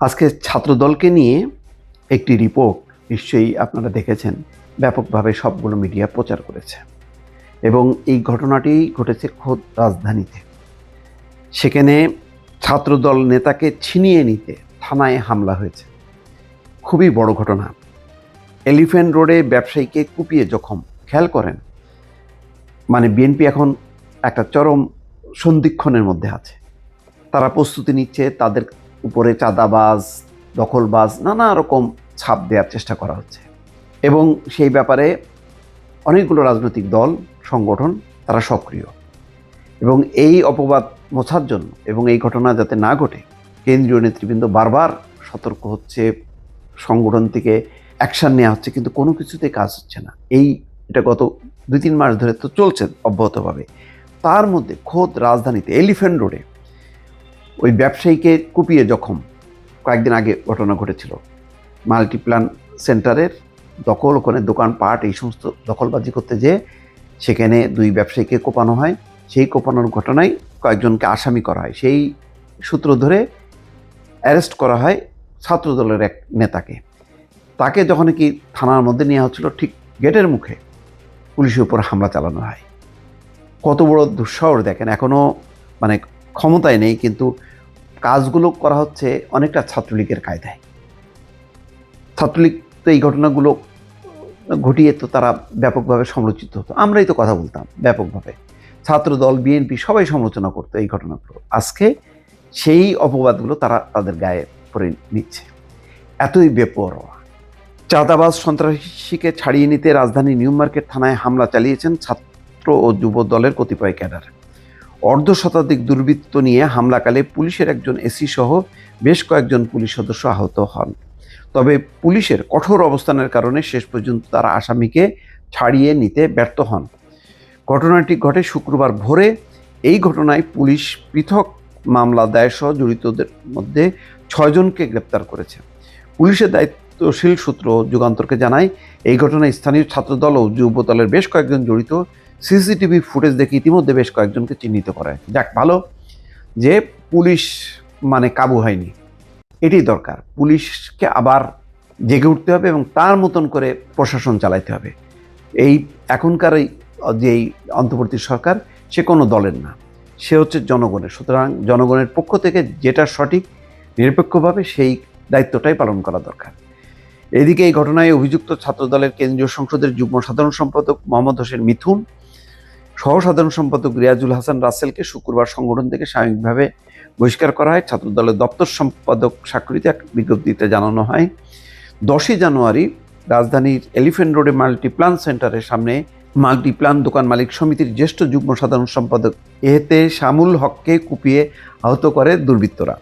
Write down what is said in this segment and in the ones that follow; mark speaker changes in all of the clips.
Speaker 1: আজকে ছাত্রদলকে নিয়ে একটি রিপোর্ট নিশ্চয়ই আপনারা দেখেছেন। ব্যাপকভাবে সবগুলো মিডিয়া প্রচার করেছে। এবং এই ঘটনাটি ঘটেছে খোদ রাজধানীতে। সেখানে ছাত্রদল নেতাকে ছিনিয়ে নিতে থানায় হামলা হয়েছে। খুবই বড় ঘটনা। এলিফ্যান্ট রোডে ব্যবসায়ীকে কুপিয়ে জখম। খেয়াল করেন? মানে বিএনপি এখন একটা চরম সন্ধিক্ষণের মধ্যে আছে। তারা প্রস্তুতি নিচ্ছে, তাদের উপরে চাঁদাবাজ, দখলবাজ, নানা রকম ছাপ দেওয়ার চেষ্টা করা হচ্ছে। এবং সেই ব্যাপারে অনেকগুলো রাজনৈতিক দল, সংগঠন, তারা সক্রিয়। এবং এই অপবাদ মোছার জন্য এবং এই ঘটনা যাতে না ঘটে, কেন্দ্রীয় নেতৃবৃন্দ বারবার সতর্ক হচ্ছে, সংগঠন থেকে অ্যাকশান নেওয়া হচ্ছে, কিন্তু কোনো কিছুতে কাজ হচ্ছে না। এই এটা গত দুই তিন মাস ধরে তো চলছে অব্যাহতভাবে। তার মধ্যে খোদ রাজধানীতে এলিফ্যান্ট রোডে ওই ব্যবসায়ীকে কুপিয়ে জখম কয়েকদিন আগে ঘটনা ঘটেছিল। মাল্টিপ্ল্যান সেন্টারের দখল, ওখানে দোকানপাট, এই সমস্ত দখলবাজি করতে যেয়ে সেখানে দুই ব্যবসায়ীকে কোপানো হয়। সেই কোপানোর ঘটনায় কয়েকজনকে আসামি করা হয়। সেই সূত্র ধরে অ্যারেস্ট করা হয় ছাত্রদলের এক নেতাকে। তাকে যখন কি থানার মধ্যে নেওয়া হচ্ছিল, ঠিক গেটের মুখে পুলিশের উপর হামলা চালানো হয়। কত বড় দুঃসাহস দেখেন। এখনও মানে ক্ষমতায় নেই, কিন্তু কাজগুলো করা হচ্ছে অনেকটা ছাত্রলীগের কায়দায়। ছাত্রলীগ তো এই ঘটনাগুলো ঘটিয়ে তো তারা ব্যাপকভাবে সমালোচিত হতো। আমরাই তো কথা বলতাম ব্যাপকভাবে। ছাত্রদল, বিএনপি সবাই সমালোচনা করতো এই ঘটনাগুলো আজকে সেই অপবাদগুলো তারা তাদের গায়ে পরে নিচ্ছে। এতই বেপরোয়া। চাঁদাবাজ সন্ত্রাসীকে ছাড়িয়ে নিতে রাজধানী নিউ মার্কেট থানায় হামলা চালিয়েছেন ছাত্র ও যুব দলের কতিপয় ক্যাডার। অর্ধ শতাধিক দুর্বৃত্ত নিয়ে হামলাকালে পুলিশের একজন এসি সহ বেশ কয়েকজন পুলিশ সদস্য আহত হন। তবে পুলিশের কঠোর অবস্থানের কারণে শেষ পর্যন্ত তারা আসামিকে ছাড়িয়ে নিতে ব্যর্থ হন। ঘটনাটি ঘটে শুক্রবার ভোরে। এই ঘটনায় পুলিশ পৃথক মামলা দায়েরসহ জড়িতদের মধ্যে ছয়জনকে গ্রেপ্তার করেছে। পুলিশের দায়িত্বশীল সূত্র যুগান্তরকে জানায়, এই ঘটনায় স্থানীয় ছাত্রদল ও যুব দলের বেশ কয়েকজন জড়িত সিসিটিভি ফুটেজ দেখে ইতিমধ্যে বেশ কয়েকজনকে চিহ্নিত করা যাক, ভালো যে পুলিশ মানে কাবু হয়নি। এটি দরকার। পুলিশকে আবার জেগে উঠতে হবে এবং তার মতন করে প্রশাসন চালাইতে হবে। এই এখনকার এই যেই অন্তর্বর্তী সরকার, সে কোনো দলের না। সে হচ্ছে জনগণের। সুতরাং জনগণের পক্ষ থেকে যেটা সঠিক, নিরপেক্ষভাবে সেই দায়িত্বটাই পালন করা দরকার। এদিকে এই ঘটনায় অভিযুক্ত ছাত্রদলের কেন্দ্রীয় সংসদের যুগ্ম সাধারণ সম্পাদক মোহাম্মদ হোসেন মিথুন সহ সাধারণ সম্পাদক রিয়াজুল হাসান রাসেলকে শুক্রবার সংগঠন থেকে সাময়িকভাবে বহিষ্কার করা হয়। ছাত্রদলের দপ্তর সম্পাদক স্বাক্ষরিত এক বিজ্ঞপ্তিতে জানানো হয়, দশই জানুয়ারি রাজধানীর এলিফেন্ট রোডে মাল্টিপ্লান সেন্টারের সামনে মাল্টিপ্লান দোকান মালিক সমিতির জ্যেষ্ঠ যুগ্ম সাধারণ সম্পাদক এতে শামুল হককে কুপিয়ে আহত করে দুর্বৃত্তরা।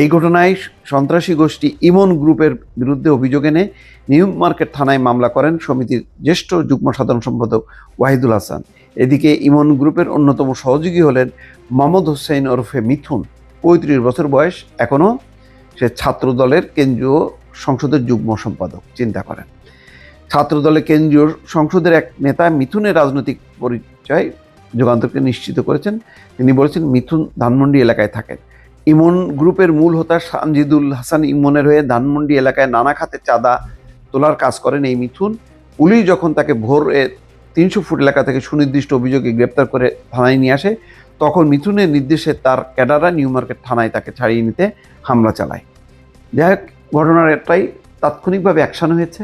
Speaker 1: এই ঘটনায় সন্ত্রাসী গোষ্ঠী ইমন গ্রুপের বিরুদ্ধে অভিযোগ এনে নিউ মার্কেট থানায় মামলা করেন সমিতির জ্যেষ্ঠ যুগ্ম সাধারণ সম্পাদক ওয়াহিদুল হাসান। এদিকে ইমন গ্রুপের অন্যতম সহযোগী হলেন মোহাম্মদ হোসেন ওরফে মিথুন, পঁয়ত্রিশ বছর বয়স, এখনও সে ছাত্রদলের কেন্দ্রীয় সংসদের যুগ্ম সম্পাদক, চিন্তা করেন। ছাত্রদলের কেন্দ্রীয় সংসদের এক নেতা মিথুনের রাজনৈতিক পরিচয় যুগান্তরকে নিশ্চিত করেছেন। তিনি বলেছেন, মিথুন ধানমন্ডি এলাকায় থাকেন। ইমন গ্রুপের মূল হোতা সানজিদুল হাসান ইমনের হয়ে ধানমন্ডি এলাকায় নানা খাতে চাঁদা তোলার কাজ করেন এই মিথুন। পুলিশ যখন তাকে ভোরে তিনশো ফুট এলাকা থেকে সুনির্দিষ্ট অভিযোগে গ্রেপ্তার করে থানায় নিয়ে আসে। তখন মিথুনের নির্দেশে তার ক্যাডাররা নিউ মার্কেট থানায় তাকে ছাড়িয়ে নিতে হামলা চালায়। যাই হোক, ঘটনার একটাই, তাৎক্ষণিকভাবে অ্যাকশন হয়েছে।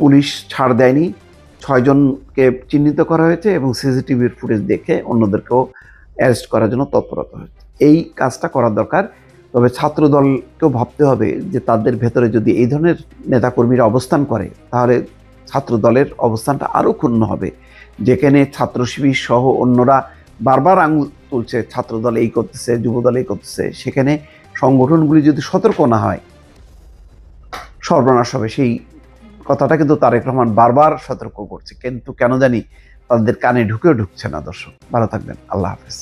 Speaker 1: পুলিশ ছাড় দেয়নি। ছয়জনকে চিহ্নিত করা হয়েছে এবং সিসিটিভির ফুটেজ দেখে অন্যদেরকেও অ্যারেস্ট করার জন্য তৎপরতা হয়েছে। এই কাজটা করা দরকার। তবে ছাত্র দলকেও ভাবতে হবে যে তাদের ভেতরে যদি এই ধরনের নেতাকর্মীরা অবস্থান করে, তাহলে ছাত্র দলের অবস্থানটা আরও ক্ষুণ্ণ হবে। যেখানে ছাত্র শিবির সহ অন্যরা বারবার আঙুল তুলছে, ছাত্রদল এই করতেছে, যুবদল এই করতেছে। সেখানে সংগঠনগুলি যদি সতর্ক না হয়, সর্বনাশ হবে। সেই কথাটা কিন্তু তারেক রহমান বারবার সতর্ক করছে। কিন্তু কেন জানি তাদের কানে ঢুকেও ঢুকছে না দর্শক। ভালো থাকবেন। আল্লাহ হাফেজ।